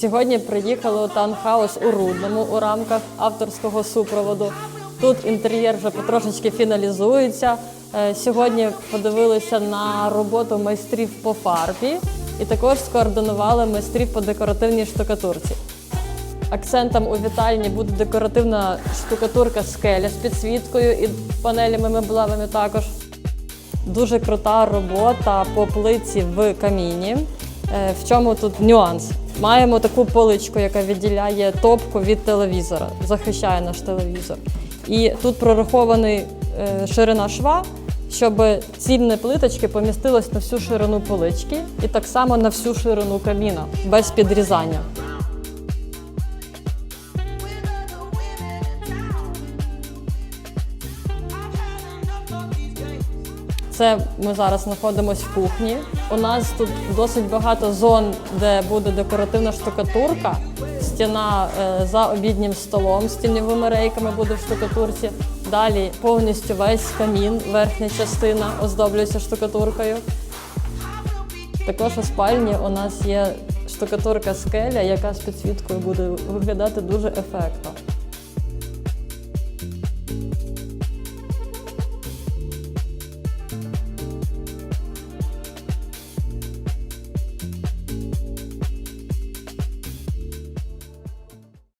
Сьогодні приїхали у таунхаус у Рудному у рамках авторського супроводу. Тут інтер'єр вже потрошечки фіналізується. Е, Сьогодні подивилися на роботу майстрів по фарбі і також скоординували майстрів по декоративній штукатурці. Акцентом у вітальні буде декоративна штукатурка скеля з підсвіткою і панелями меблевими також. Дуже крута робота по плиці в каміні. Е, В чому тут нюанс? Маємо таку поличку, яка відділяє топку від телевізора, захищає наш телевізор. І тут прорахований е, ширина шва, щоб цільні плиточки помістились на всю ширину полички і так само на всю ширину каміна без підрізання. Це ми зараз знаходимося в кухні. У нас тут досить багато зон, де буде декоративна штукатурка. Стіна е, за обіднім столом з тіньовими рейками буде в штукатурці. Далі повністю весь камін, верхня частина оздоблюється штукатуркою. Також у спальні у нас є штукатурка скеля, яка з підсвіткою буде виглядати дуже ефектно.